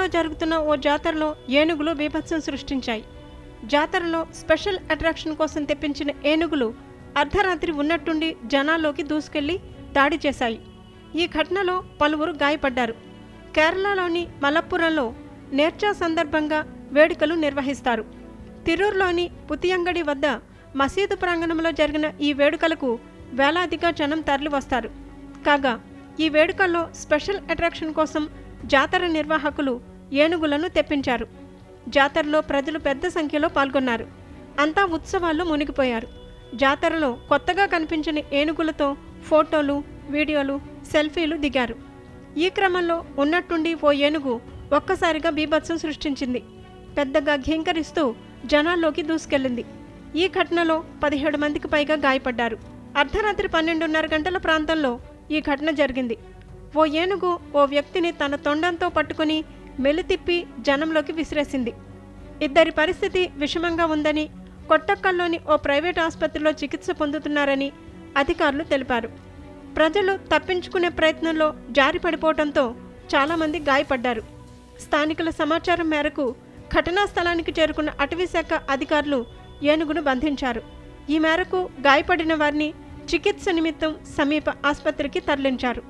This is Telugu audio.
జిల్లాలో జరుగుతున్న ఓ జాతరలో ఏనుగులు బీభత్సం సృష్టించాయి. జాతరలో స్పెషల్ అట్రాక్షన్ కోసం తెప్పించిన ఏనుగులు అర్ధరాత్రి ఉన్నట్టుండి జనాల్లోకి దూసుకెళ్ళి దాడి చేశాయి. ఈ ఘటనలో పలువురు గాయపడ్డారు. కేరళలోని మలప్పురంలో నేర్చా సందర్భంగా వేడుకలు నిర్వహిస్తారు. తిరూరులోని పుతియంగడి వద్ద మసీదు ప్రాంగణంలో జరిగిన ఈ వేడుకలకు వేలాదిగా జనం తరలివస్తారు. కాగా ఈ వేడుకల్లో స్పెషల్ అట్రాక్షన్ కోసం జాతర నిర్వాహకులు ఏనుగులను తెప్పించారు. జాతరలో ప్రజలు పెద్ద సంఖ్యలో పాల్గొన్నారు. అంతా ఉత్సవాల్లో మునిగిపోయారు. జాతరలో కొత్తగా కనిపించిన ఏనుగులతో ఫోటోలు వీడియోలు సెల్ఫీలు దిగారు. ఈ క్రమంలో ఉన్నట్టుండి ఓ ఏనుగు ఒక్కసారిగా బీభత్సం సృష్టించింది. పెద్దగా ఘీంకరిస్తూ జనాల్లోకి దూసుకెళ్ళింది ఈ ఘటనలో పదిహేడు మందికి పైగా గాయపడ్డారు. అర్ధరాత్రి పన్నెండున్నర గంటల ప్రాంతంలో ఈ ఘటన జరిగింది. ఓ ఏనుగు ఓ వ్యక్తిని తన తొండంతో పట్టుకుని మెలితిప్పి జనంలోకి విసిరేసింది. ఇద్దరి పరిస్థితి విషమంగా ఉందని కొట్టక్కల్లోని ఓ ప్రైవేట్ ఆసుపత్రిలో చికిత్స పొందుతున్నారని అధికారులు తెలిపారు. ప్రజలు తప్పించుకునే ప్రయత్నంలో జారి పడిపోవడంతో చాలామంది గాయపడ్డారు. స్థానికుల సమాచారం మేరకు ఘటనా స్థలానికి చేరుకున్న అటవీశాఖ అధికారులు ఏనుగును బంధించారు. ఈ మేరకు గాయపడిన వారిని చికిత్స నిమిత్తం సమీప ఆసుపత్రికి తరలించారు.